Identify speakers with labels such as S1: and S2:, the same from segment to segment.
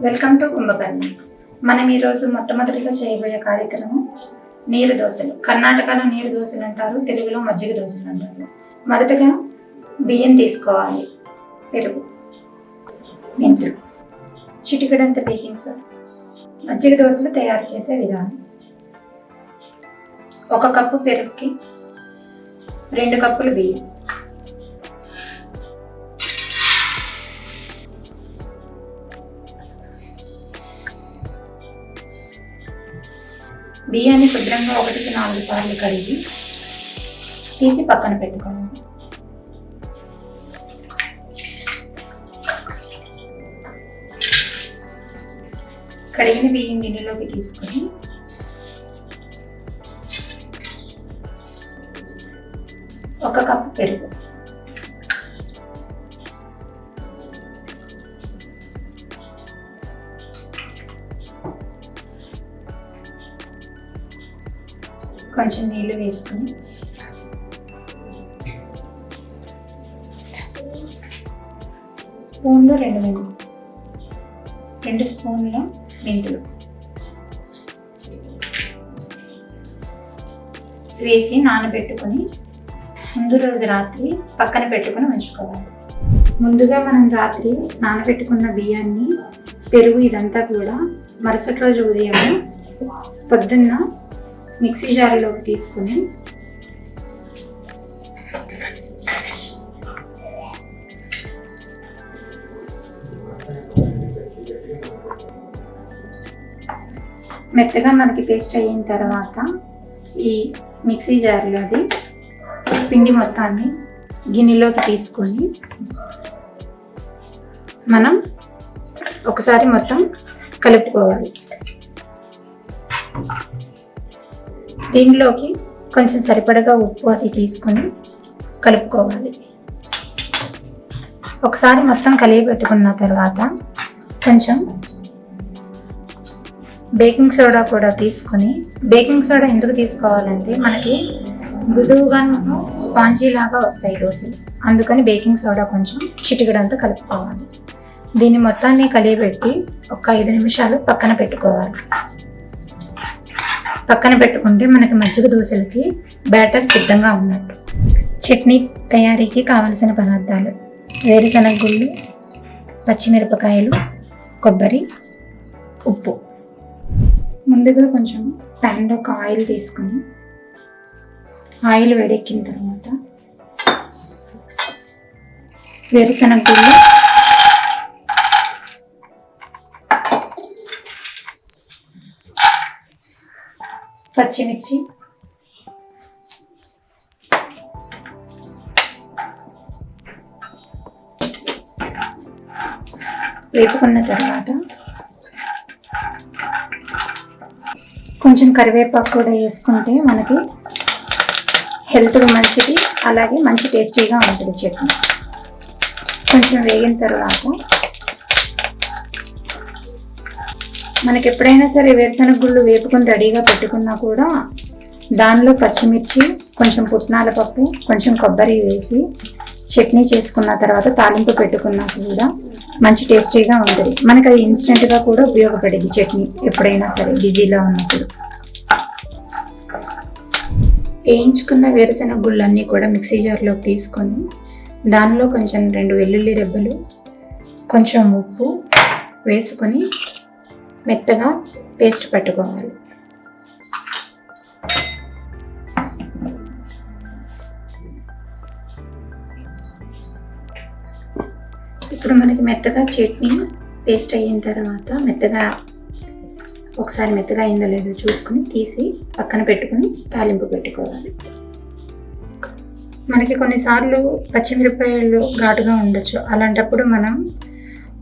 S1: Welcome to కుంభకర్ణి. మనం ఈరోజు మొట్టమొదటిగా చేయబోయే కార్యక్రమం నీరు దోశలు. కర్ణాటకలో నీరు దోశలు అంటారు తెలుగులో మజ్జిగ దోశలు అంటారు. మొదటగా బియ్యం తీసుకోవాలి. పెరుగు మెంతులు చిటికడంత బేకింగ్ సోడా. మజ్జిగ దోశలు తయారు చేసే విధానం. ఒక కప్పు పెరుగుకి రెండు కప్పులు బియ్యం. బియ్యాన్ని శుభ్రంగా ఒకటికి నాలుగు సార్లు కడిగి తీసి పక్కన పెట్టుకోండి కడిగిన బియ్యం గిన్నెలోకి తీసుకొని ఒక కప్పు పెరుగు. కొంచెం నీళ్ళు వేసుకొని. స్పూన్లో రెండు మెంతులు. రెండు స్పూన్ల మెంతులు. వేసి నానబెట్టుకొని ముందు రోజు రాత్రి పక్కన పెట్టుకొని ఉంచుకోవాలి. ముందుగా మనం రాత్రి నానబెట్టుకున్న బియ్యాన్ని పెరుగు ఇదంతా కూడా మరుసటి రోజు ఉదయం పొద్దున్న మిక్సీ జారులోకి తీసుకుని మెత్తగా మనకి పేస్ట్ అయిన తర్వాత ఈ మిక్సీ జార్లోది పిండి మొత్తాన్ని గిన్నెలోకి తీసుకొని మనం ఒకసారి మొత్తం కలుపుకోవాలి. దీనిలోకి కొంచెం సరిపడగా ఉప్పు అది తీసుకొని కలుపుకోవాలి. ఒకసారి మొత్తం కలిగి పెట్టుకున్న తర్వాత కొంచెం బేకింగ్ సోడా కూడా తీసుకొని బేకింగ్ సోడా ఎందుకు తీసుకోవాలంటే మనకి మృదువుగా స్పాంజీ లాగా వస్తాయి దోశలు. అందుకని బేకింగ్ సోడా కొంచెం చిటికడంతా కలుపుకోవాలి. దీన్ని మొత్తాన్ని కలియబెట్టి ఒక ఐదు నిమిషాలు పక్కన పెట్టుకోవాలి. పక్కన పెట్టుకుంటే మనకి మజ్జిగ దోశలకి బ్యాటర్ సిద్ధంగా ఉన్నట్టు. చట్నీ తయారీకి కావలసిన పదార్థాలు వేరుశనగ గుళ్ళు పచ్చిమిరపకాయలు కొబ్బరి ఉప్పు. ముందుగా కొంచెం ప్యాన్లో ఒక ఆయిల్ తీసుకొని ఆయిల్ వేడెక్కిన తర్వాత వేరుశనగ గుళ్ళు పచ్చిమిర్చి. వేపుకున్న తర్వాత కొంచెం కరివేపాకు కూడా వేసుకుంటే మనకి హెల్త్కి మంచిది అలాగే మంచి టేస్టీగా ఉంటుంది చట్నీ. కొంచెం వేగిన తర్వాత మనకి ఎప్పుడైనా సరే వేరుశనగ గుళ్ళు వేపుకొని రెడీగా పెట్టుకున్నా కూడా దానిలో పచ్చిమిర్చి కొంచెం పుట్నాల పప్పు కొంచెం కొబ్బరి వేసి చట్నీ చేసుకున్న తర్వాత తాలింపు పెట్టుకున్నా కూడా మంచి టేస్టీగా ఉంటుంది. మనకి అది ఇన్స్టెంట్గా కూడా ఉపయోగపడేది చట్నీ ఎప్పుడైనా సరే బిజీలో ఉన్నప్పుడు. వేయించుకున్న వేరుశనగ గుళ్ళన్నీ కూడా మిక్సీ జార్లోకి తీసుకొని దానిలో కొంచెం రెండు వెల్లుల్లి రెబ్బలు కొంచెం ఉప్పు వేసుకొని మెత్తగా పేస్ట్ పట్టుకోవాలి. ఇప్పుడు మనకి మెత్తగా చట్నీ పేస్ట్ అయిన తర్వాత మెత్తగా ఒకసారి మెత్తగా అయిందో లేదో చూసుకుని తీసి పక్కన పెట్టుకుని తాలింపు పెట్టుకోవాలి. మనకి కొన్నిసార్లు పచ్చిమిరపకాయలు ఘాటుగా ఉండొచ్చు. అలాంటప్పుడు మనం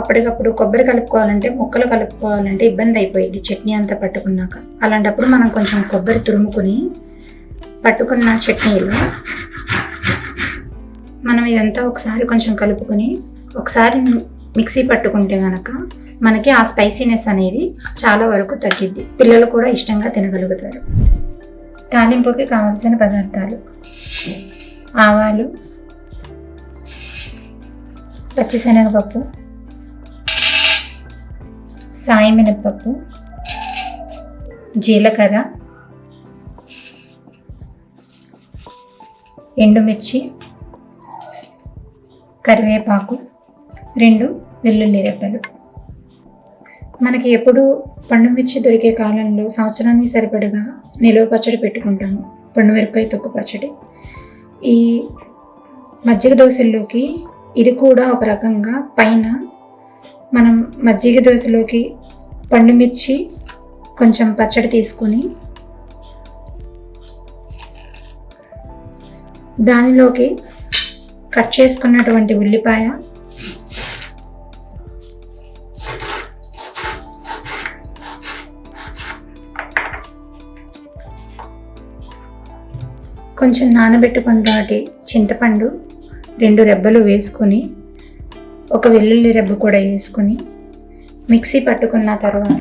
S1: అప్పటికప్పుడు కొబ్బరి కలుపుకోవాలంటే ముక్కలు కలుపుకోవాలంటే ఇబ్బంది అయిపోయింది చట్నీ అంతా పట్టుకున్నాక. అలాంటప్పుడు మనం కొంచెం కొబ్బరి తురుముకుని పట్టుకున్న చట్నీలు మనం ఇదంతా ఒకసారి కొంచెం కలుపుకొని ఒకసారి మిక్సీ పట్టుకుంటే కనుక మనకి ఆ స్పైసీనెస్ అనేది చాలా వరకు తగ్గిద్ది. పిల్లలు కూడా ఇష్టంగా తినగలుగుతారు. తాలింపుకి కావాల్సిన పదార్థాలు. ఆవాలు పచ్చిశనగపప్పు సాయి మినపప్పు జీలకర్ర ఎండుమిర్చి కరివేపాకు రెండు వెల్లుల్లి రెబ్బలు. మనకి ఎప్పుడు పండుమిర్చి దొరికే కాలంలో సంవత్సరానికి సరిపడగా నిలువ పచ్చడి పెట్టుకుంటాము పండు మిరపకాయ తొక్కు పచ్చడి. ఈ మజ్జిగ దోశల్లోకి ఇది కూడా ఒక రకంగా పైన మనం మజ్జిగ దోశలోకి పండుమిర్చి కొంచెం పచ్చడి తీసుకొని దానిలోకి కట్ చేసుకున్నటువంటి ఉల్లిపాయ కొంచెం నానబెట్టుకున్నటువంటి చింతపండు రెండు రెబ్బలు వేసుకొని ఒక వెల్లుల్లి రెబ్బ కూడా వేసుకొని మిక్సీ పట్టుకున్న తర్వాత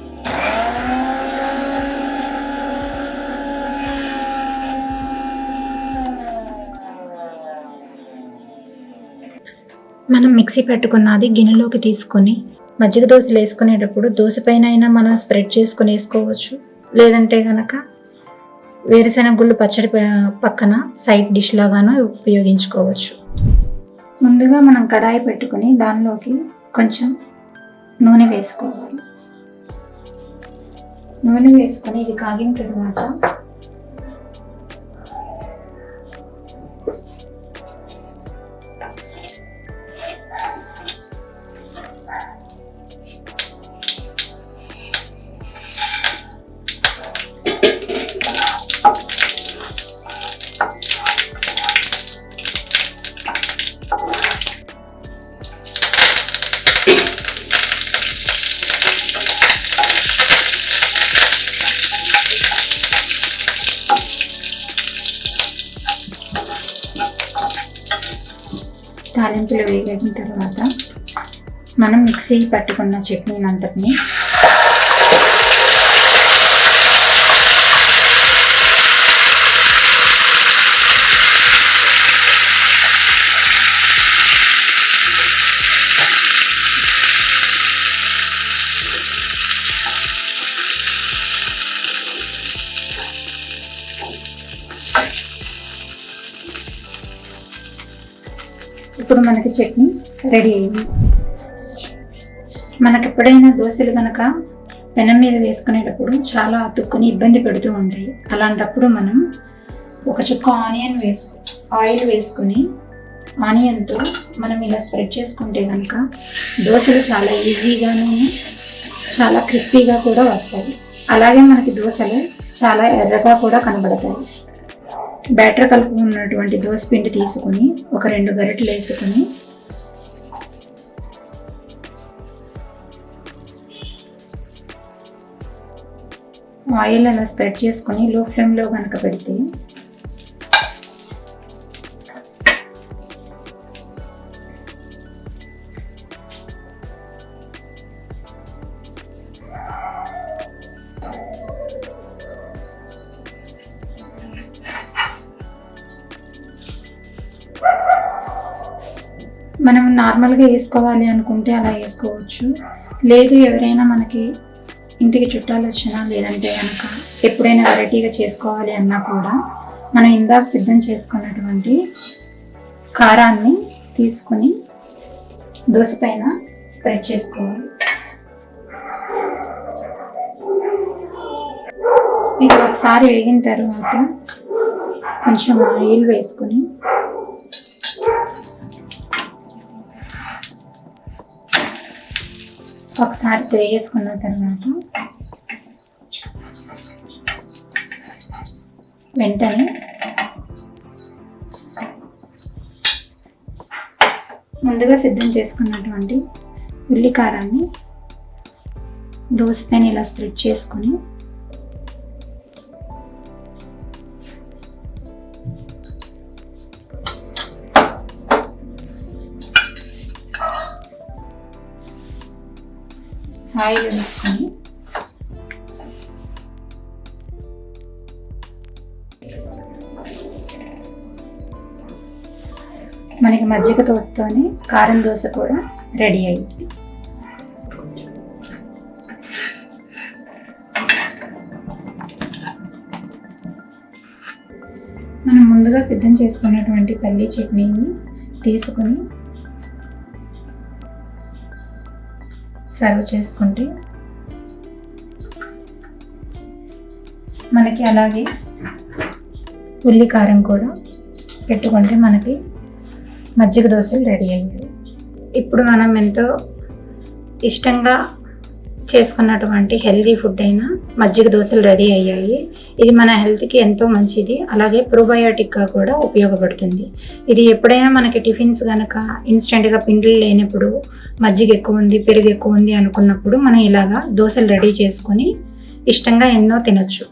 S1: మనం మిక్సీ పెట్టుకున్నది గిన్నెలోకి తీసుకొని మజ్జిగ దోశలు వేసుకునేటప్పుడు దోశ పైన అయినా మనం స్ప్రెడ్ చేసుకుని వేసుకోవచ్చు. లేదంటే గనక వేరుశెనగ గుళ్ళు పచ్చడి పక్కన సైడ్ డిష్ లాగాను ఉపయోగించుకోవచ్చు. ముందుగా మనం కడాయి పెట్టుకొని దానిలోకి కొంచెం నూనె వేసుకోవాలి. నూనె వేసుకొని ఇది కాగిన తర్వాత తాలింపులు వేగిన తర్వాత మనం మిక్సీ పట్టుకున్న చట్నీని అంతటిని ఇప్పుడు మనకి చట్నీ రెడీ అయింది. మనకు ఎప్పుడైనా దోశలు కనుక పెనం మీద వేసుకునేటప్పుడు చాలా అతుక్కుని ఇబ్బంది పెడుతూ ఉంటాయి. అలాంటప్పుడు మనం ఒక చుక్క ఆనియన్ వేసు ఆయిల్ వేసుకొని ఆనియన్తో మనం ఇలా స్ప్రెడ్ చేసుకుంటే కనుక దోశలు చాలా ఈజీగాను చాలా క్రిస్పీగా కూడా వస్తాయి. అలాగే మనకి దోశలు చాలా ఎర్రగా కూడా కనబడతాయి. బ్యాటర్ కలుపుకున్నటువంటి దోశ పిండి తీసుకుని ఒక రెండు గరిటెలు వేసుకుని ఆయిల్ అలా స్ప్రెడ్ చేసుకొని లో ఫ్లేమ్లో కనుక పెడితే మనం నార్మల్గా వేసుకోవాలి అనుకుంటే అలా వేసుకోవచ్చు. లేదు ఎవరైనా మనకి ఇంటికి చుట్టాలు వచ్చినా లేదంటే కనుక ఎప్పుడైనా వెరైటీగా చేసుకోవాలి అన్నా కూడా మనం ఇందాక సిద్ధం చేసుకున్నటువంటి కారాన్ని తీసుకొని దోశ పైన స్ప్రెడ్ చేసుకోవాలి. ఇది ఒకసారి వేగిన తర్వాత కొంచెం ఆయిల్ వేసుకొని ఒకసారి తిరిగేసుకున్న తర్వాత వెంటనే ముందుగా సిద్ధం చేసుకున్నటువంటి ఉల్లి కారాన్ని దోశ పైన ఇలా స్ప్రెడ్ చేసుకొని ఆయిల్ వేసుకొని మనకి మజ్జిగ దోశతోనే కారం దోశ కూడా రెడీ అయింది. మనం ముందుగా సిద్ధం చేసుకున్నటువంటి పల్లీ చట్నీని తీసుకుని సర్వ్ చేసుకుంటే మనకి అలాగే ఉల్లి కారం కూడా పెట్టుకుంటే మనకి మజ్జిగ దోశలు రెడీ అయ్యాయి. ఇప్పుడు మనం ఎంతో ఇష్టంగా చేసుకున్నటువంటి హెల్తీ ఫుడ్ అయినా మజ్జిగ దోశలు రెడీ అయ్యాయి. ఇది మన హెల్త్కి ఎంతో మంచిది. అలాగే ప్రోబయోటిక్గా కూడా ఉపయోగపడుతుంది. ఇది ఎప్పుడైనా మనకి టిఫిన్స్ కనుక ఇన్స్టెంట్గా పిండిలు లేనప్పుడు మజ్జిగ ఎక్కువ ఉంది పెరుగు ఎక్కువ ఉంది అనుకున్నప్పుడు మనం ఇలాగా దోశలు రెడీ చేసుకొని ఇష్టంగా ఎన్నో తినొచ్చు.